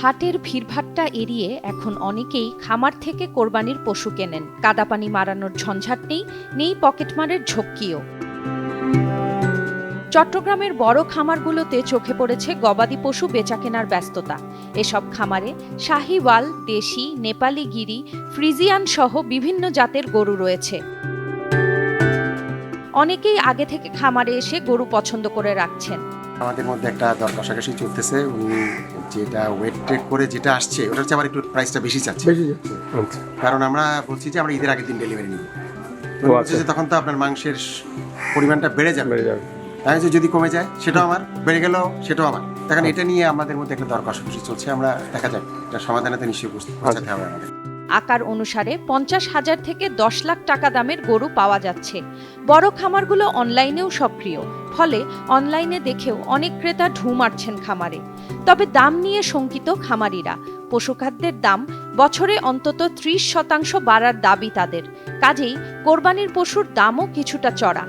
হাটের ভিড়ভাট্টা এড়িয়ে এখন অনেকেই খামার থেকে কোরবানির পশু কেনেন। কাদাপানি মারানোর ঝঞ্ঝাট নেই নেই পকেটমারের ঝক্কিও। চট্টগ্রামের বড় খামারগুলোতে চোখে পড়েছে গবাদি পশু বেচাকেনার ব্যস্ততা। এসব খামারে শাহিওয়াল, দেশি, নেপালি গিরি, ফ্রিজিয়ান সহ বিভিন্ন জাতের গরু রয়েছে। অনেকেই আগে থেকে খামারে এসে গরু পছন্দ করে রাখছেন। আমাদের মধ্যে একটা দর কষাকষি চলতেছে। উনি যেটা ওয়েট করে যেটা আসছে ওটার চেয়ে আবার একটু প্রাইসটা বেশি চাচ্ছে। বেশি যাচ্ছে। আচ্ছা। কারণ আমরা বলছি যে আমরা ঈদের আগের দিন ডেলিভারি নিব। ও আচ্ছা। যে তখন তো আপনার মাংসের পরিমাণটা বেড়ে যাবে। বেড়ে যাবে। তাই যে যদি কমে যায় সেটাও আমার বেড়ে গেলেও সেটাও আমার। এখন এটা নিয়ে আমাদের মধ্যে একটা দর কষাকষি চলছে। আমরা দেখা যাক এটা সমাধানে তো নিশ্চয়ই বুঝতে পৌঁছাতে হবে আমাদের। আকার অনুসারে পঞ্চাশ হাজার থেকে দশ লাখ টাকা দামের গরু পাওয়া যাচ্ছে। বড় খামারগুলো অনলাইনেও সক্রিয়। ফলে অনলাইনে দেখেও অনেক ক্রেতা ঢু মারছেন খামারে। তবে দাম নিয়ে শঙ্কিত খামারিরা। পশুখাদ্যের দাম বছরে অন্তত ত্রিশ শতাংশ বাড়ার দাবি তাদের। কাজেই কোরবানির পশুর দামও কিছুটা চড়া।